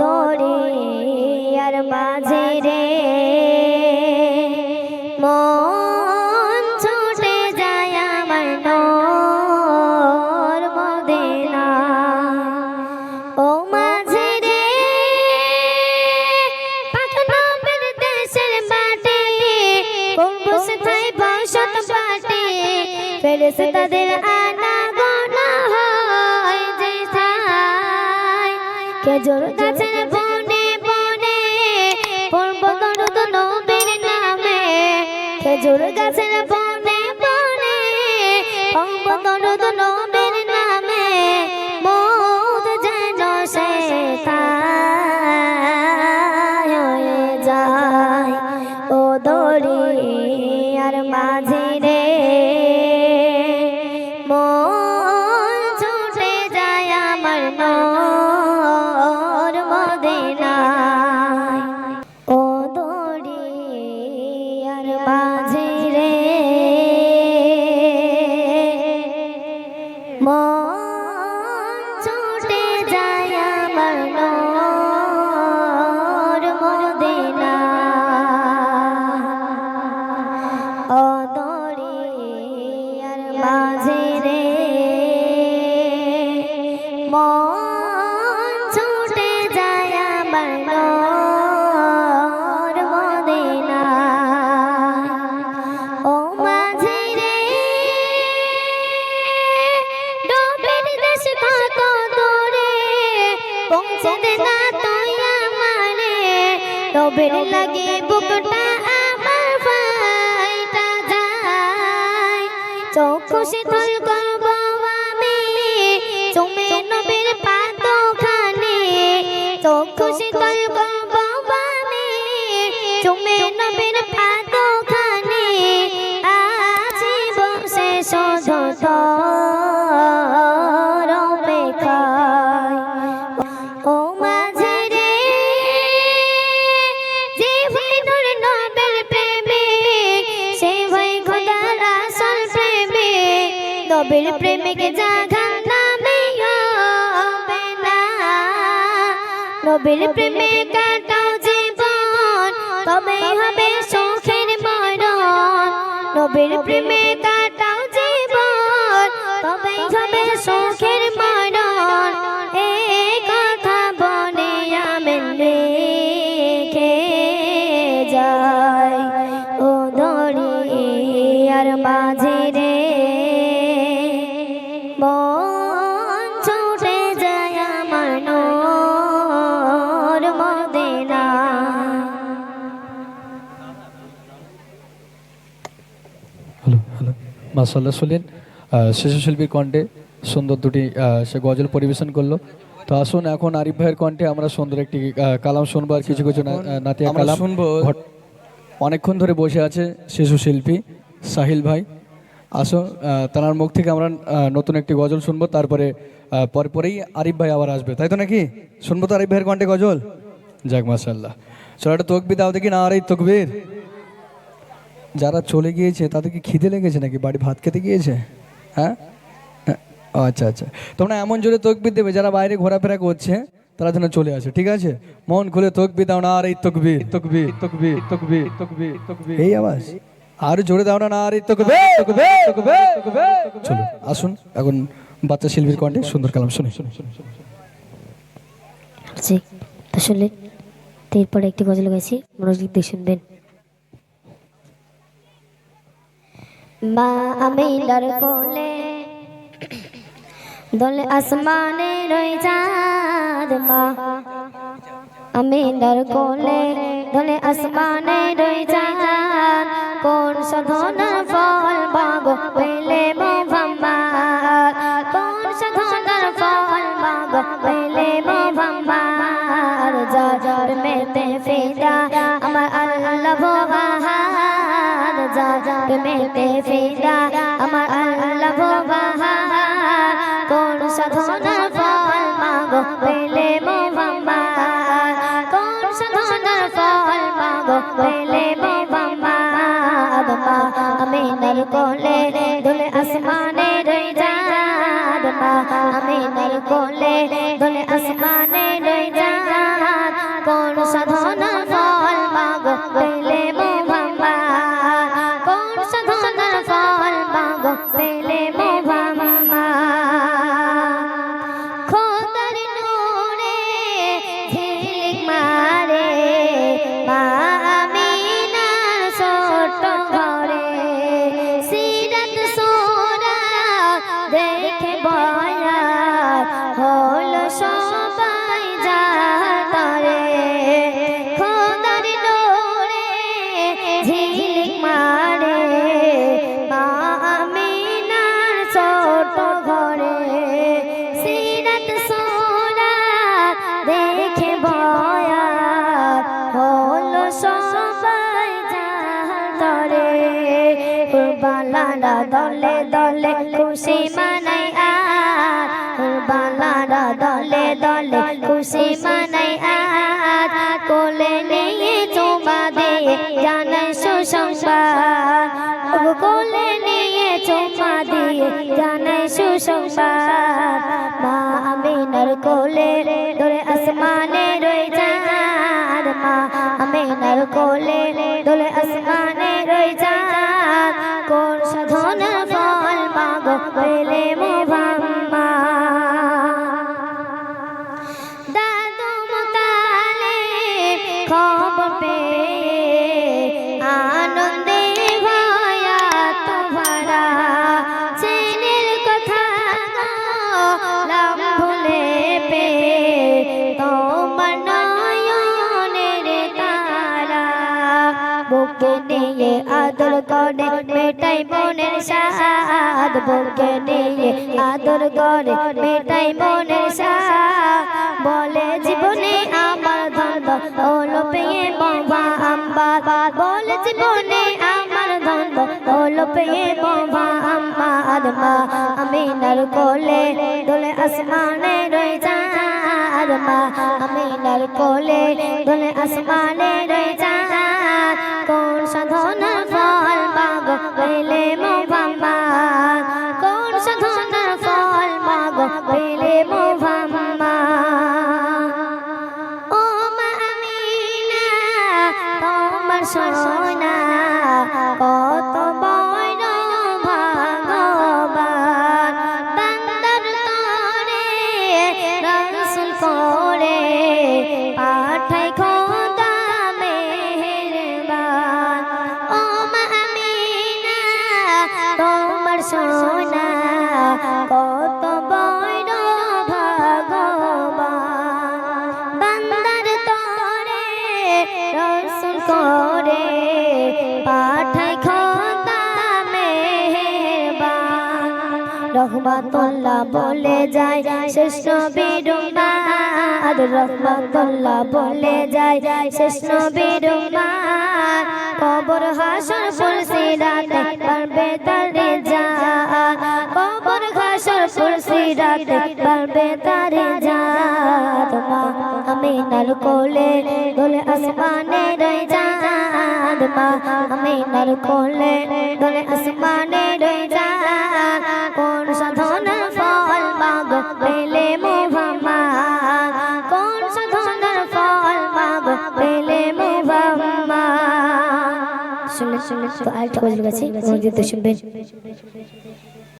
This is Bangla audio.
দরিয়ার মাঝে রে। খেজুর গাছের বনে বনে পড়ব দরুদ নবীর নামে। খেজুর গাছের চক্ষু শীতল করব আমি তুমি নবীর পাতখানে চক্ষু শীতল করব আমি তুমি নবীর পাতখানে আছি বসে শুধু প্রেমিক জাগান নামে হবে না নবীর প্রেমে কাটাও জীবন তবে হবে সুখের মরণ নবীর প্রেমিক মাসাল্লাহ শুনলেন। আহ, শিশু শিল্পীর কণ্ঠে সুন্দর দুটি সে গজল পরিবেশন করল। তো আসুন এখন আরিফ ভাইয়ের কণ্ঠে আমরা সুন্দর একটি কালাম শুনব আর কিছু কিছু নাতিয়া কালাম। শুনব। অনেকক্ষণ ধরে বসে আছে শিশু শিল্পী সাহিল ভাই। আসো তার মুখ থেকে আমরা নতুন একটি গজল শুনব তারপরে আহ, পরে পরেই আরিফ ভাই আবার আসবে। তাই তো নাকি? শুনব তো আরিফ ভাইয়ের কণ্ঠে গজল? যাক মাসাল্লাহ চলো একটা তকবি দাও দেখি না আর এই তকবির? যারা চলে গিয়েছে তাদেরকে খিদে লেগেছে নাকি? বাড়ি ভাত খেতে গিয়েছে? হ্যাঁ? হ্যাঁ, আচ্ছা আচ্ছা। তোমরা এমন জোরে তকবির দেবে যারা বাইরে ঘোরাফেরা করছে তারা যেন চলে আসে ঠিক আছে? মন খুলে তকবি দাও না আর এই তকবি তকবির তকবি তকবির তকবি তকবির। এই আওয়াজ? আর জোরে দাও না আর এই তকবির তকবির তকবির তকবির। চলো আসুন। এখন বাচ্চা শিল্পীর কণ্ঠে সুন্দর কালাম শুনি। শুনে শুনে শুনে জি আসলে এরপরে একটি গজল গাইছি মনোযোগ দিয়ে শুনবেন। মা আমিনার কোলে দোলে আসমানে রই চাঁদ মা আমিনার কোলে দোলে আসমানে রই চাঁদ কোন সাধনার ফল বাগো সাধনার ফল মাগো, পেলে মোহাম্মদ কোন সাধনার ফল মাগো, পেলে মোহাম্মদ মা আমিনার কোলে দুলে আসমানে রই যা মা আমিনার কোলে দুলে আসমানে রই Hey. দলে খুশি মানাই আজ বালারা দলে দলে খুশি মানাই আজ কোলে নিয়ে চুমা দিয়ে জানাই সুসংবাদ। কোলে নিয়ে চুমা দিয়ে জানাই সুসংবাদ। মা আমিনার কোলে কোন সাধনার ফল মাগো পেলে মোহাম্মা বুকে নিয়ে আদর করে, মেটাই মনের সাদ বুকে নিয়ে আদর করে, মেটাই মনের বলে, জীবনে আমার ধন্দ হলো পেয়ে বাবা আম্বা বলে, জীবনে আমার ধন্দ হলো পেয়ে বাবা আম্মা আদমা আমি নার কোলে দোলে আসমানে রয়ে চাঁদ মা আমি নার কোলে দোলে আসমানে রহমাতুল্লাহ বলে যায়, শেষ নবীর উম্মাদ বলে যায়, শেষ নবীর কবর হাসর ফুলসি রাতে পারবে তারে যা, কবর হাসর ফুলসি রাতে পারবে তারে যা। তোমা আমি নাল কোলে আসমানে মা আমি কোলে আসমানে রয়ে চাঁদ Kozmik Açı, Onur Gürdeşim.